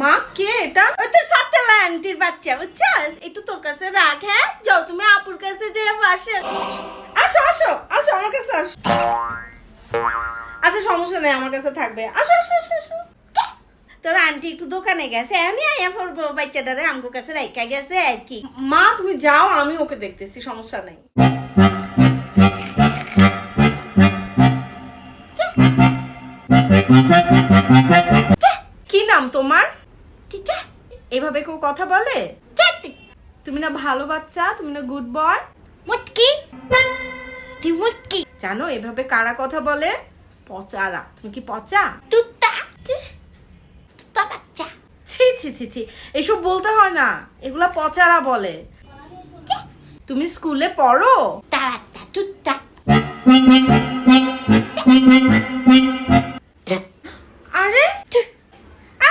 মা কে এটা? ওই তো সাতেলা আন্টির বাচ্চা বুঝছাস? একটু তোর কাছে রাখ হ্যাঁ? যাও তুমি আপুর কাছে যে বসে। আসো আসো আসো আমার কাছে আসো। আচ্ছা সমস্যা নেই আমার কাছে থাকবে। আসো আসো আসো আসো। তোর আন্টি একটু দোকানে গেছে আমি আয়া পড়ব বাচ্চাটারে আমগো কাছে রাইখা গেছে আর কি। মা তুমি যাও আমি ওকে দেখতেছি সমস্যা নেই। কি নাম তোমার? এভাবে কেউ কথা বলে? তুমি না ভালো বাচ্চা, তুমি না গুড বয় জানো, এভাবে কারা কথা বলে? পচারা। তুমি কি পচা? ছি ছি ছি ছি, এসব বলতে হয় না। এগুলা পচারা বলে। তুমি স্কুলে পড়ো আরে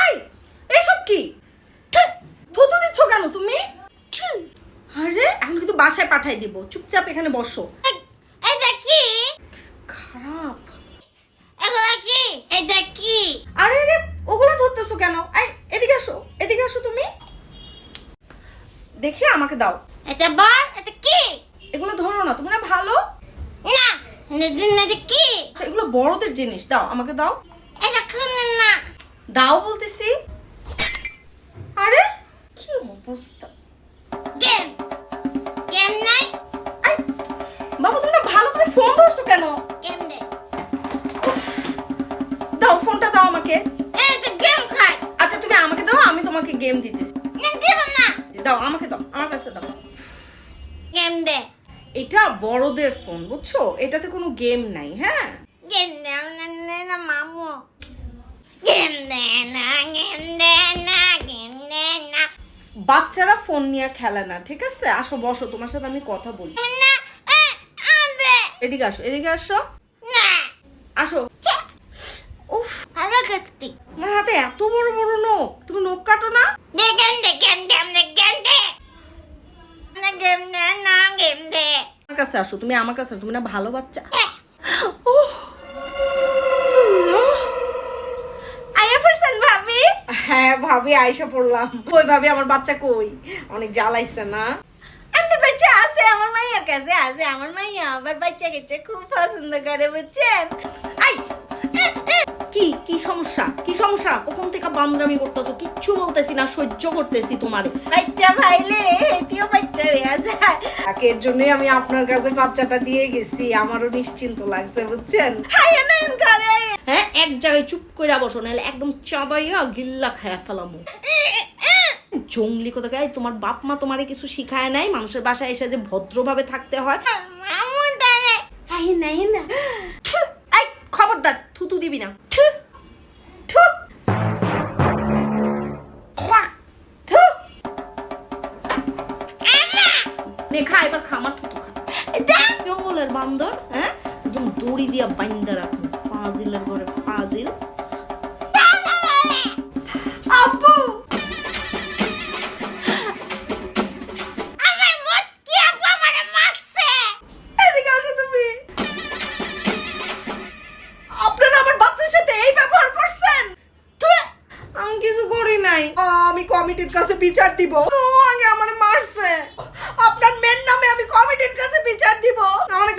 আই এসব কি থুতু দিচ্ছ কেন তুমি আরে আমি কিন্তু বাসায় পাঠাই দিব। চুপচাপ এখানে বসো। এটা কি খারাপ। এগুলা কি? এটা কি? আরে রে ওগুলা ধরতেছো কেন? এদিকে আসো এদিকে আসো তুমি। দেখে আমাকে দাও। এটা বল এটা কি? এগুলো ধরো না তুমি না ভালো? না এটা কি? আচ্ছা এগুলো বড়দের জিনিস দাও আমাকে দাও। এটা না। দাও বলতেছি। আরে কি অবস্থা? নাই বাবু তুমি ভালো তুমি ফোন ধরছো কেন? দে দাও ফোনটা দাও আমাকে। এটা গেম খাই। আচ্ছা তুমি আমাকে দাও আমি তোমাকে গেম দিতেছি। না দিব না। দাও আমাকে দাও আমার কাছে দাও। গেম দে এটা বড়দের ফোন বুঝছ? এটাতে কোনো গেম নাই হ্যাঁ? গেম দে না মামু। গেম দে না গেম দে না গেম বাচ্চারা ফোন নিয়ে খেলে না ঠিক আছে? আসো বসো তোমার সাথে আমি কথা বলি। এদিকে আসো এদিকে আসো। আসো। উফ। ভালো করতি আমার হাতে এত বড় বড় নখ। তুমি নখ কাটো না? দে গেম দে গেম গেম দে গেম দে। না গেম দে না গেম দে। আমার কাছে আসো তুমি আমার কাছে তুমি না ভালো বাচ্চা। Eh, ভাবি আয়সা পড়লাম। ওই ভাবি আমার বাচ্চা কই? অনেক জ্বালাইছে না? আমার বাচ্চা আছে আমার মাইয়ার কাছে আছে আমার মাইয়া আবার বাচ্চা খুব পছন্দ করে বুঝছেন? আই! কি কি সমস্যা? কি সমস্যা? কখন থেকে বান্দরামি করতেছো? কিচ্ছু বলতেছি না সহ্য করতেছি তোমারে। বাচ্চা ভাইলে এটিও বাচ্চা হয়ে যায় এর জন্যই আমি আপনার কাছে বাচ্চাটা দিয়ে গেছি। আমারও নিশ্চিন্ত লাগছে বুঝছেন? নয়ন করে। হ্যাঁ? এক জায়গায় চুপ করে বসো নাহলে একদম চাবাইয়া গিল্লা খায়া ফেলামো। জঙ্গলি কথা গায়ে তোমার বাপ মা তোমারে কিছু শিখায় নাই? মানুষের বাসায় এসে যে ভদ্রভাবে থাকতে হয়? নাই না থু, আই খবরদার থুতু দিবি না। খা এবার খামার থুতু খা। বান্দর হ্যাঁ? একদম দড়ি দিয়া বাইন্দা রাখব। ফাজিলের ঘরে ফাজিল আপু আমার মত কি আপু আমারে মারছে এদিকে আসো তুমি আপনারা আমার বাচ্চার সাথে এই ব্যবহার করছেন আমি কিছু করি নাই আমি কমিটির কাছে বিচার দিব ও আগে আমার মারছে আপনার মেয়ের নামে আমি কমিটির কাছে বিচার দিব আমার